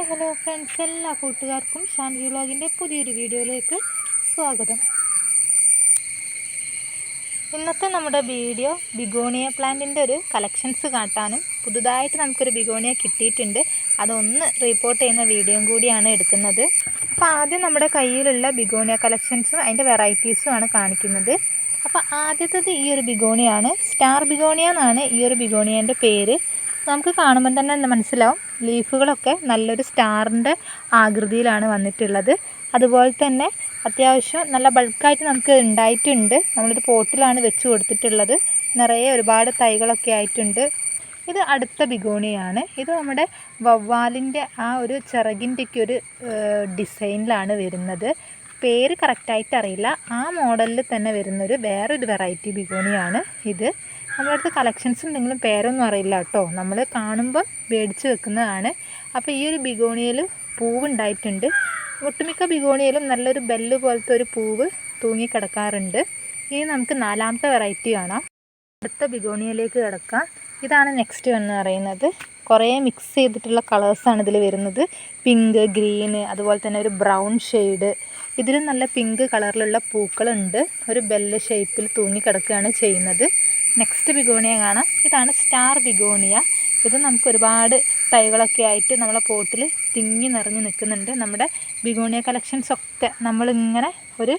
Hi hello friends എല്ലാ കൂട്ടുകാർക്കും ഷാൻവി വ്ളോഗിന്റെ പുതിയൊരു വീഡിയോയിലേക്ക് സ്വാഗതം. ഇന്നത്തെ നമ്മുടെ വീഡിയോ ബിഗോണിയ പ്ലാന്റിന്റെ ഒരു കളക്ഷൻസ് കാട്ടാനും പുതുതായിട്ട് നമുക്കൊരു ബിഗോണിയ കിട്ടിയിട്ടുണ്ട്. അതൊന്ന് റിപ്പോർട്ട് ചെയ്യുന്ന വീഡിയോയും കൂടിയാണ് എടുക്കുന്നത്. അപ്പോൾ ആദ്യം നമ്മുടെ കയ്യിലുള്ള ബിഗോണിയ കളക്ഷൻസും അതിന്റെ വെറൈറ്റീസും ആണ് കാണിക്കുന്നത്. അപ്പോൾ ആദ്യത്തേത് ഈ ഒരു ബിഗോണിയാണ്. സ്റ്റാർ ബിഗോണിയ എന്നാണ് ഈ ഒരു ബിഗോണിയന്റെ പേര്. നമുക്ക് കാണുമ്പോൾ തന്നെ മനസ്സിലാവും. ലീഫുകളൊക്കെ നല്ലൊരു സ്റ്റാറിന്റെ ആകൃതിയിലാണ് വന്നിട്ടുള്ളത്. അതുപോലെ തന്നെ അത്യാവശ്യം നല്ല ബൾക്കായിട്ട് നമുക്ക് ഉണ്ടായിട്ടുണ്ട്. നമ്മളൊരു പോട്ടിലാണ് വെച്ച് കൊടുത്തിട്ടുള്ളത്. നിറയെ ഒരുപാട് തൈകളൊക്കെ ആയിട്ടുണ്ട്. ഇത് അടുത്ത ബിഗോണിയാണ്. ഇത് നമ്മുടെ വവ്വാലിന്റെ ആ ഒരു ചിറകിന്റെയൊക്കെ ഒരു ഡിസൈനിലാണ് വരുന്നത്. പേര് കറക്റ്റായിട്ട് അറിയില്ല ആ മോഡലിൽ തന്നെ വരുന്നൊരു വേറൊരു വെറൈറ്റി ബിഗോണിയാണ് ഇത്. നമ്മുടെ അടുത്ത് കളക്ഷൻസ് ഉണ്ടെങ്കിലും പേരൊന്നും അറിയില്ല കേട്ടോ. നമ്മൾ കാണുമ്പോൾ മേടിച്ച് വെക്കുന്നതാണ്. അപ്പോൾ ഈ ഒരു ബിഗോണിയയിൽ പൂവുണ്ടായിട്ടുണ്ട്. ഒട്ടുമിക്ക ബിഗോണിയയിലും നല്ലൊരു ബെല്ല് പോലത്തെ ഒരു പൂവ് തൂങ്ങിക്കിടക്കാറുണ്ട് ഇനി നമുക്ക് നാലാമത്തെ വെറൈറ്റി കാണാം. അടുത്ത ബിഗോണിയയിലേക്ക് കിടക്കാം. ഇതാണ് നെക്സ്റ്റ് എന്ന് പറയുന്നത്. കുറേ മിക്സ് ചെയ്തിട്ടുള്ള കളേഴ്സാണ് ഇതിൽ വരുന്നത്. പിങ്ക് ഗ്രീന് അതുപോലെ തന്നെ ഒരു ബ്രൗൺ ഷെയ്ഡ് ഇതിലും നല്ല പിങ്ക് കളറിലുള്ള പൂക്കളുണ്ട്. ഒരു ബെല്ല് ഷേപ്പിൽ തൂങ്ങിക്കിടക്കുകയാണ് ചെയ്യുന്നത്. നെക്സ്റ്റ് ബിഗോണിയ കാണാം. ഇതാണ് സ്റ്റാർ ബിഗോണിയ. ഇത് നമുക്ക് ഒരുപാട് തൈകളൊക്കെ ആയിട്ട് നമ്മളെ പോട്ടിൽ തിങ്ങി നിറഞ്ഞ് നിൽക്കുന്നുണ്ട്. നമ്മുടെ ബിഗോണിയ കളക്ഷൻസ് ഒക്കെ നമ്മളിങ്ങനെ ഒരു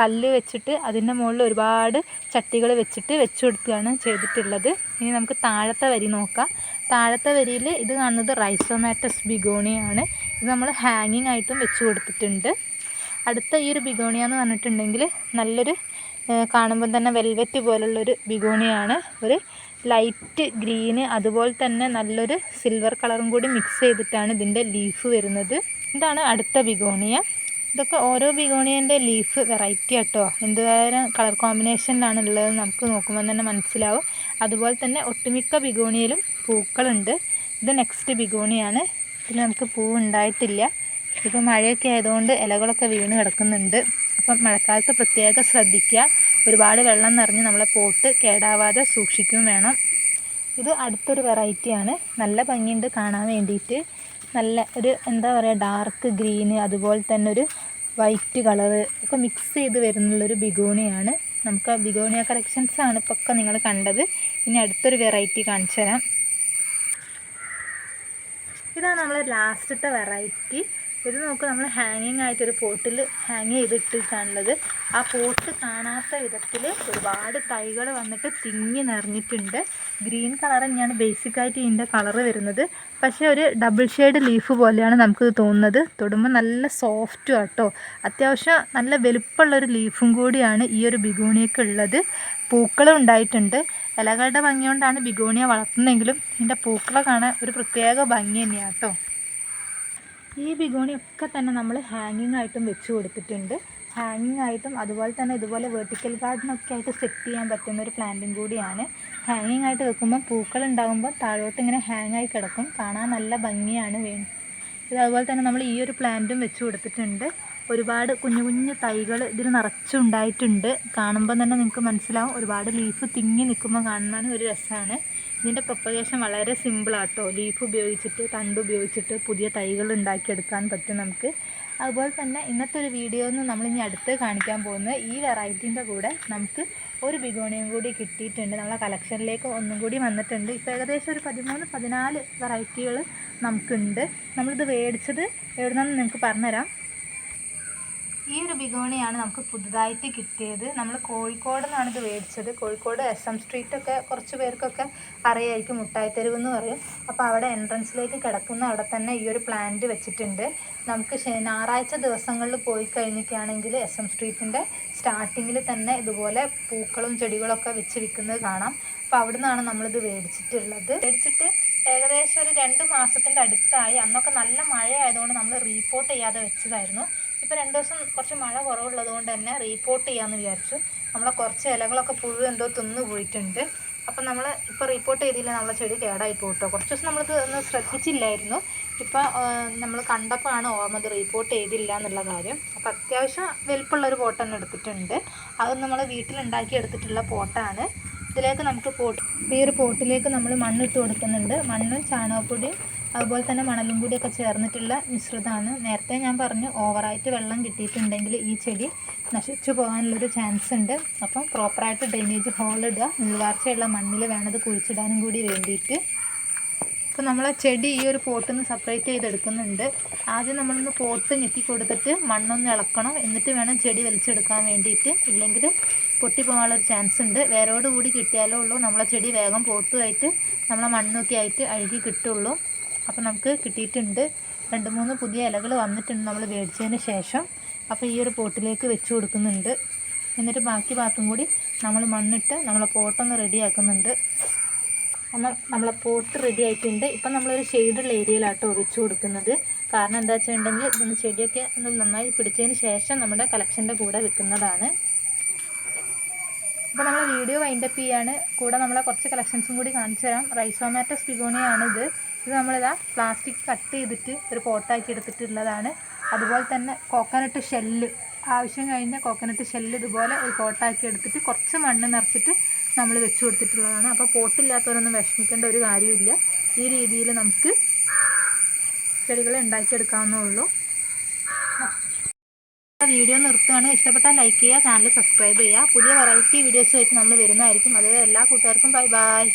കല്ല് വെച്ചിട്ട് അതിന്റെ മുകളിൽ ഒരുപാട് ചട്ടികൾ വെച്ചിട്ട് വെച്ച് കൊടുക്കുകയാണ് ചെയ്തിട്ടുള്ളത്. ഇനി നമുക്ക് താഴത്തെ വരി നോക്കാം. താഴത്തെ വരിയിൽ ഇത് കാണുന്നത് റൈസോമാറ്റസ് ബിഗോണിയാണ് ഇത് നമ്മൾ ഹാങ്ങിങ് ആയിട്ടും വെച്ച് കൊടുത്തിട്ടുണ്ട്. അടുത്ത ഈ ഒരു ബിഗോണിയ എന്ന് പറഞ്ഞിട്ടുണ്ടെങ്കിൽ നല്ലൊരു കാണുമ്പോൾ തന്നെ വെൽവെറ്റ് പോലുള്ളൊരു ബിഗോണിയാണ്. ഒരു ലൈറ്റ് ഗ്രീന് അതുപോലെ തന്നെ നല്ലൊരു സിൽവർ കളറും കൂടി മിക്സ് ചെയ്തിട്ടാണ് ഇതിന്റെ ലീഫ് വരുന്നത്. ഇതാണ് അടുത്ത ബിഗോണിയ. ഇതൊക്കെ ഓരോ ബിഗോണിയന്റെ ലീഫ് വെറൈറ്റി ആട്ടോ. എന്തുതരം കളർ കോമ്പിനേഷനിലാണ് ഉള്ളത് നമുക്ക് നോക്കുമ്പോൾ തന്നെ മനസ്സിലാവും. അതുപോലെ തന്നെ ഒട്ടുമിക്ക ബിഗോണിയിലും പൂക്കളുണ്ട്. ഇത് നെക്സ്റ്റ് ബിഗോണിയാണ്. ഇതിൽ നമുക്ക് പൂവ് ഉണ്ടായിട്ടില്ല. ഇപ്പോൾ മഴയൊക്കെ ആയതുകൊണ്ട് ഇലകളൊക്കെ വീണ് കിടക്കുന്നുണ്ട്. അപ്പം മഴക്കാലത്ത് പ്രത്യേകം ശ്രദ്ധിക്കുക. ഒരുപാട് വെള്ളം നിറഞ്ഞ് നമ്മളെ പോട്ട് കേടാവാതെ സൂക്ഷിക്കുകയും വേണം. ഇത് അടുത്തൊരു വെറൈറ്റിയാണ്. നല്ല ഭംഗിയുണ്ട് കാണാൻ വേണ്ടിയിട്ട്. നല്ല ഒരു എന്താ പറയുക ഡാർക്ക് ഗ്രീന് അതുപോലെ തന്നെ ഒരു വൈറ്റ് കളറ് ഒക്കെ മിക്സ് ചെയ്ത് വരുന്നുള്ളൊരു ബിഗോണിയാണ്. നമുക്ക് ബിഗോണിയ കളക്ഷൻസ് ആണ് ഇപ്പോൾ ഒക്കെ നിങ്ങൾ കണ്ടത്. ഇനി അടുത്തൊരു വെറൈറ്റി കാണിച്ചു തരാം ഇതാണ് നമ്മൾ ലാസ്റ്റത്തെ വെറൈറ്റി. ഇത് നോക്ക് നമ്മൾ ഹാങ്ങിങ് ആയിട്ട് ഒരു പോട്ടിൽ ഹാങ് ചെയ്തിട്ടിട്ടാണുള്ളത്. ആ പോട്ട് കാണാത്ത വിധത്തിൽ ഒരുപാട് തൈകൾ വന്നിട്ട് തിങ്ങി നിറഞ്ഞിട്ടുണ്ട്. ഗ്രീൻ കളർ തന്നെയാണ് ബേസിക്കായിട്ട് ഇതിന്റെ കളർ വരുന്നത്. പക്ഷേ ഒരു ഡബിൾ ഷെയ്ഡ് ലീഫ് പോലെയാണ് നമുക്ക് തോന്നുന്നത്. തൊടുമ്പോൾ നല്ല സോഫ്റ്റും ആട്ടോ. അത്യാവശ്യം നല്ല വലുപ്പമുള്ളൊരു ലീഫും കൂടിയാണ് ഈ ഒരു ബിഗോണിയൊക്കെ ഉള്ളത്. പൂക്കളും ഉണ്ടായിട്ടുണ്ട്. ഇലകളുടെ ഭംഗി കൊണ്ടാണ് ബിഗോണിയ വളർത്തുന്നതെങ്കിലും ഇതിന്റെ പൂക്കളെ കാണാൻ ഒരു പ്രത്യേക ഭംഗി തന്നെയാണ് കേട്ടോ ഈ ബിഗോണി ഒക്കെ തന്നെ നമ്മൾ ഹാങ്ങിങ് ആയിട്ടും വെച്ച് കൊടുത്തിട്ടുണ്ട്. ഹാങ്ങിങ് ആയിട്ടും അതുപോലെ തന്നെ ഇതുപോലെ വെർട്ടിക്കൽ ഗാർഡനൊക്കെ ആയിട്ട് സെറ്റ് ചെയ്യാൻ പറ്റുന്ന ഒരു പ്ലാന്റും കൂടിയാണ്. ഹാങ്ങിങ് ആയിട്ട് വെക്കുമ്പോൾ പൂക്കൾ ഉണ്ടാകുമ്പോൾ താഴോട്ട് ഇങ്ങനെ ഹാങ് ആയി കിടക്കും. കാണാൻ നല്ല ഭംഗിയാണ് ഇത് അതുപോലെ തന്നെ നമ്മൾ ഈ ഒരു പ്ലാന്റും വെച്ച് കൊടുത്തിട്ടുണ്ട്. ഒരുപാട് കുഞ്ഞു കുഞ്ഞു തൈകൾ ഇതിൽ നിറച്ചുണ്ടായിട്ടുണ്ട്. കാണുമ്പോൾ തന്നെ നിങ്ങൾക്ക് മനസ്സിലാവും. ഒരുപാട് ലീഫ് തിങ്ങി നിൽക്കുമ്പോൾ കാണുന്നതിനും ഒരു രസമാണ് ഇതിന്റെ പ്രൊപ്പഗേഷൻ വളരെ സിമ്പിളാട്ടോ ലീഫ് ഉപയോഗിച്ചിട്ട് തണ്ട് ഉപയോഗിച്ചിട്ട് പുതിയ തൈകൾ ഉണ്ടാക്കിയെടുക്കാൻ പറ്റും നമുക്ക്. അതുപോലെ തന്നെ ഇന്നത്തെ ഒരു വീഡിയോ ഒന്ന് നമ്മളിനി അടുത്ത് കാണിക്കാൻ പോകുന്നത് ഈ വെറൈറ്റീന്റെ കൂടെ നമുക്ക് ഒരു ബിഗോണിയും കൂടി കിട്ടിയിട്ടുണ്ട്. നമ്മളെ കളക്ഷനിലേക്ക് ഒന്നും കൂടി വന്നിട്ടുണ്ട്. ഇപ്പോൾ ഏകദേശം ഒരു പതിമൂന്ന് പതിനാല് വെറൈറ്റികൾ നമുക്കുണ്ട്. നമ്മളിത് മേടിച്ചത് എവിടെ നിന്നാണെന്ന് നിങ്ങൾക്ക് പറഞ്ഞുതരാം. ഈ ഒരു ബിഗോണിയാണ് നമുക്ക് പുതുതായിട്ട് കിട്ടിയത്. നമ്മൾ കോഴിക്കോട് നിന്നാണ് ഇത് മേടിച്ചത്. കോഴിക്കോട് എസ് എം സ്ട്രീറ്റൊക്കെ കുറച്ച് പേർക്കൊക്കെ അറിയായിരിക്കും മുട്ടായിത്തെരുവ് എന്ന് പറയും. അപ്പോൾ അവിടെ എൻട്രൻസിലേക്ക് കിടക്കുന്ന അവിടെ തന്നെ ഈ ഒരു പ്ലാന്റ് വെച്ചിട്ടുണ്ട്. നമുക്ക് ഞായറാഴ്ച ദിവസങ്ങളിൽ പോയി കഴിഞ്ഞിട്ടാണെങ്കിൽ എസ് എം സ്ട്രീറ്റിന്റെ സ്റ്റാർട്ടിങ്ങിൽ തന്നെ ഇതുപോലെ പൂക്കളും ചെടികളൊക്കെ വെച്ച് വിൽക്കുന്നത് കാണാം. അപ്പോൾ അവിടെ നിന്നാണ് നമ്മളിത് മേടിച്ചിട്ടുള്ളത്. മേടിച്ചിട്ട് ഏകദേശം ഒരു രണ്ട് മാസത്തിന്റെ അടുത്തായി. അന്നൊക്കെ നല്ല മഴ ആയതുകൊണ്ട് നമ്മൾ റീപ്പോർട്ട് ചെയ്യാതെ വെച്ചതായിരുന്നു. ഇപ്പോൾ രണ്ട് ദിവസം കുറച്ച് മഴ കുറവുള്ളത് കൊണ്ട് തന്നെ റീപോർട്ട് ചെയ്യാമെന്ന് വിചാരിച്ചു. നമ്മളെ കുറച്ച് ഇലകളൊക്കെ പുഴു എന്തോ തിന്നു പോയിട്ടുണ്ട്. അപ്പം നമ്മൾ ഇപ്പോൾ റിപ്പോർട്ട് ചെയ്തില്ല നമ്മളെ ചെടി കേടായി പോട്ടോ കുറച്ച് ദിവസം നമ്മളിത് ഒന്ന് ശ്രദ്ധിച്ചില്ലായിരുന്നു. ഇപ്പോൾ നമ്മൾ കണ്ടപ്പോഴാണ് ഓർമ്മ ഇത് റിപ്പോർട്ട് ചെയ്തില്ല എന്നുള്ള കാര്യം. അപ്പോൾ അത്യാവശ്യം വലിപ്പമുള്ളൊരു പോട്ട് എടുത്തിട്ടുണ്ട്. അത് നമ്മൾ വീട്ടിലുണ്ടാക്കി എടുത്തിട്ടുള്ള പോട്ടാണ്. ഇതിലേക്ക് നമുക്ക് പോട്ട് ഈ ഒരു പോട്ടിലേക്ക് നമ്മൾ മണ്ണിട്ട് കൊടുക്കുന്നുണ്ട്. മണ്ണും ചാണകപ്പൊടിയും അതുപോലെ തന്നെ മണലും കൂടിയൊക്കെ ചേർന്നിട്ടുള്ള മിശ്രിതമാണ്. നേരത്തെ ഞാൻ പറഞ്ഞു ഓവറായിട്ട് വെള്ളം കിട്ടിയിട്ടുണ്ടെങ്കിൽ ഈ ചെടി നശിച്ചു പോകാനുള്ളൊരു ചാൻസ് ഉണ്ട്. അപ്പം പ്രോപ്പറായിട്ട് ഡ്രെയിനേജ് ഹോൾ ഇടുക. നീർവാർച്ചയുള്ള മണ്ണിൽ വേണത് കുഴിച്ചിടാനും കൂടി വേണ്ടിയിട്ട്. അപ്പോൾ നമ്മൾ ആ ചെടി ഈ ഒരു പോട്ടിൽ നിന്ന് സെപ്പറേറ്റ് ചെയ്തെടുക്കുന്നുണ്ട്. ആദ്യം നമ്മളൊന്ന് പോട്ട് ഞെക്കി കൊടുത്തിട്ട് മണ്ണൊന്ന് ഇളക്കണം. എന്നിട്ട് വേണം ചെടി വലിച്ചെടുക്കാൻ വേണ്ടിയിട്ട്. ഇല്ലെങ്കിൽ പൊട്ടിപ്പോകാനുള്ളൊരു ചാൻസ് ഉണ്ട്. വേരോട് കൂടി കിട്ടിയാലേ ഉള്ളൂ. നമ്മളെ ചെടി വേഗം പോട്ടുമായിട്ട് നമ്മളെ മണ്ണൊക്കെ ആയിട്ട് അഴുകി കിട്ടുള്ളൂ. അപ്പോൾ നമുക്ക് കിട്ടിയിട്ടുണ്ട്. രണ്ട് മൂന്ന് പുതിയ ഇലകൾ വന്നിട്ടുണ്ട് നമ്മൾ മേടിച്ചതിന് ശേഷം. അപ്പോൾ ഈ ഒരു പോട്ടിലേക്ക് വെച്ച് കൊടുക്കുന്നുണ്ട്. എന്നിട്ട് ബാക്കി ഭാഗത്തും കൂടി നമ്മൾ മണ്ണിട്ട് നമ്മളെ പോട്ടൊന്ന് റെഡിയാക്കുന്നുണ്ട് നമ്മൾ നമ്മളെ പോട്ട് റെഡി ആയിട്ടുണ്ട്. ഇപ്പം നമ്മളൊരു ഷെയ്ഡുള്ള ഏരിയയിലാട്ടോ ഒഴിച്ചു കൊടുക്കുന്നത്. കാരണം എന്താ വെച്ചിട്ടുണ്ടെങ്കിൽ ഇതൊന്ന് ചെടിയൊക്കെ ഒന്ന് നന്നായി പിടിച്ചതിന് ശേഷം നമ്മുടെ കളക്ഷന്റെ കൂടെ വെക്കുന്നതാണ് അപ്പോൾ നമ്മൾ വീഡിയോ വൈൻഡപ്പ് ചെയ്യാണ്. കൂടെ നമ്മളെ കുറച്ച് കളക്ഷൻസും കൂടി കാണിച്ചു തരാം. റൈസോമാറ്റസ് പിഗോണിയാണ് ഇത്. ഇത് നമ്മളിതാ പ്ലാസ്റ്റിക് കട്ട് ചെയ്തിട്ട് ഒരു പോട്ടാക്കി എടുത്തിട്ടുള്ളതാണ്. അതുപോലെ തന്നെ കോക്കനട്ട് ഷെല്ല് ആവശ്യം കഴിഞ്ഞ കോക്കനട്ട് ഷെല്ല് ഇതുപോലെ ഒരു കോട്ടാക്കി എടുത്തിട്ട് കുറച്ച് മണ്ണ് നിറച്ചിട്ട് നമ്മൾ വെച്ച് കൊടുത്തിട്ടുള്ളതാണ്. അപ്പോൾ പോട്ടില്ലാത്തവരൊന്നും വിഷമിക്കേണ്ട ഒരു കാര്യമില്ല ഈ രീതിയിൽ നമുക്ക് ചെടികൾ ഉണ്ടാക്കിയെടുക്കാവുന്നേ ഉള്ളൂ വീഡിയോ നിർത്തുകയാണ്. ഇഷ്ടപ്പെട്ടാൽ ലൈക്ക് ചെയ്യുക ചാനൽ സബ്സ്ക്രൈബ് ചെയ്യുക. പുതിയ വെറൈറ്റി വീഡിയോസുമായിട്ട് നമ്മൾ വരുന്നതായിരിക്കും. അതുവരെ എല്ലാ കൂട്ടുകാർക്കും ബൈ ബൈ